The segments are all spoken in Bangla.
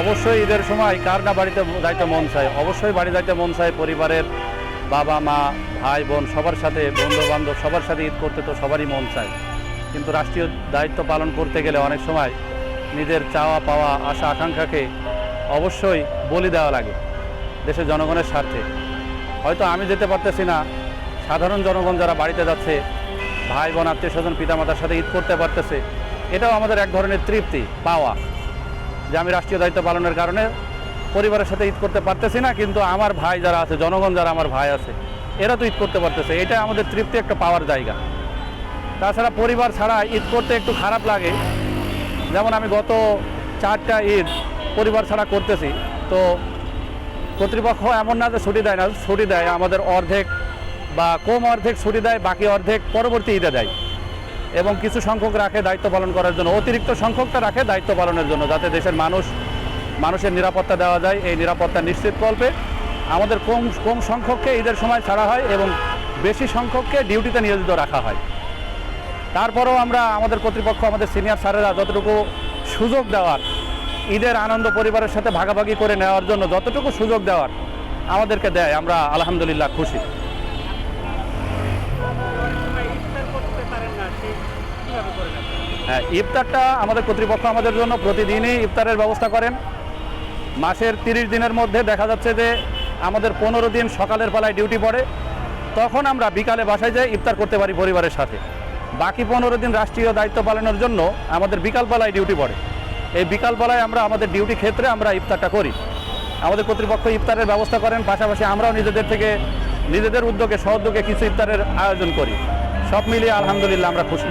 অবশ্যই ঈদের সময় কার না বাড়িতে যাইতে মন চায়? অবশ্যই বাড়ি যাইতে মন চায় পরিবারের বাবা, মা, ভাই, বোন, সবার সাথে বন্ধু বান্ধব সবার সাথে ঈদ করতে তো সবারই মন চায়। কিন্তু রাষ্ট্রীয় দায়িত্ব পালন করতে গেলে অনেক সময় নিজের চাওয়া পাওয়া, আশা, আকাঙ্ক্ষাকে অবশ্যই বলি দেওয়া লাগে দেশের জনগণের স্বার্থে। হয়তো আমি যেতে পারতেছি না, সাধারণ জনগণ যারা বাড়িতে যাচ্ছে, ভাই, বোন আত্মীয় স্বজন পিতামাতার সাথে ঈদ করতে পারতেছে, এটাও আমাদের এক ধরনের তৃপ্তি, পাওয়া। যে আমি রাষ্ট্রীয় দায়িত্ব পালনের কারণে পরিবারের সাথে ঈদ করতে পারতেছি না, কিন্তু আমার ভাই যারা আছে, জনগণ যারা আমার ভাই আছে, এরা তো ঈদ করতে পারতেছে। এটা আমাদের তৃপ্তি একটা পাওয়ার জায়গা। তাছাড়া পরিবার ছাড়া ঈদ করতে একটু খারাপ লাগে। যেমন আমি গত চারটা ঈদ পরিবার ছাড়া করতেছি, তো কর্তৃপক্ষ এমন না যে ছুটি দেয় না, ছুটি দেয়, আমাদের অর্ধেক বা কম অর্ধেক ছুটি দেয়, বাকি অর্ধেক পরবর্তী ঈদে দেয়। এবং কিছু সংখ্যক রাখে দায়িত্ব পালন করার জন্য। অতিরিক্ত সংখ্যকটা রাখে দায়িত্ব পালনের জন্য, যাতে দেশের মানুষ, মানুষের নিরাপত্তা দেওয়া যায়, এই নিরাপত্তা নিশ্চিত কল্পে। আমাদের কম কম সংখ্যককে ঈদের সময় ছাড়া হয় এবং বেশি সংখ্যককে ডিউটিতে নিয়োজিত রাখা হয়। তারপরেও আমরা আমাদের কর্তৃপক্ষ, আমাদের সিনিয়র স্যারেরা যতটুকু সুযোগ দেওয়ার, ঈদের আনন্দ পরিবারের সাথে ভাগাভাগি করে নেওয়ার জন্য যতটুকু সুযোগ দেওয়ার, আমাদেরকে দেয়। আমরা আলহামদুলিল্লাহ খুশি। হ্যাঁ ইফতারটা আমাদের কর্তৃপক্ষ আমাদের জন্য প্রতিদিনই ইফতারের ব্যবস্থা করেন। মাসের তিরিশ দিনের মধ্যে দেখা যাচ্ছে যে আমাদের পনেরো দিন সকালের বেলায় ডিউটি পড়ে। তখন আমরা বিকালে বাসায় যাই, ইফতার করতে পারি পরিবারের সাথে। বাকি পনেরো দিন রাষ্ট্রীয় দায়িত্ব পালনের জন্য আমাদের বিকালবেলায় ডিউটি পড়ে। এই বিকালবেলায় আমরা আমাদের ডিউটি ক্ষেত্রে আমরা ইফতারটা করি। আমাদের কর্তৃপক্ষ ইফতারের ব্যবস্থা করেন, পাশাপাশি আমরাও নিজেদের থেকে, নিজেদের উদ্যোগে সহযোগে কিছু ইফতারের আয়োজন করি। সব মিলিয়ে আলহামদুলিল্লাহ আমরা খুশি।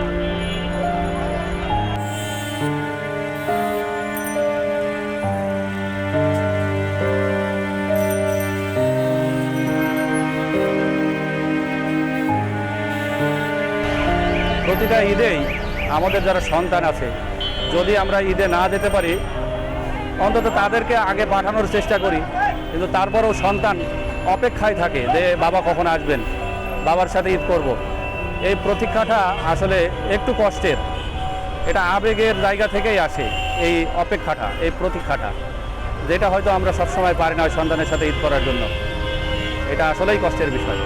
প্রতিটা ঈদেই আমাদের যারা সন্তান আছে, যদি আমরা ঈদে না যেতে পারি, অন্তত তাদেরকে আগে পাঠানোর চেষ্টা করি। কিন্তু তারপরেও সন্তান অপেক্ষায় থাকে যে বাবা কখন আসবেন, বাবার সাথে ঈদ করব। এই প্রতীক্ষাটা আসলে একটু কষ্টের। এটা আবেগের জায়গা থেকেই আসে এই অপেক্ষাটা, এই প্রতীক্ষাটা। যেটা হয়তো আমরা সবসময় পারি না সন্তানের সাথে ঈদ করার জন্য। এটা আসলেই কষ্টের বিষয়।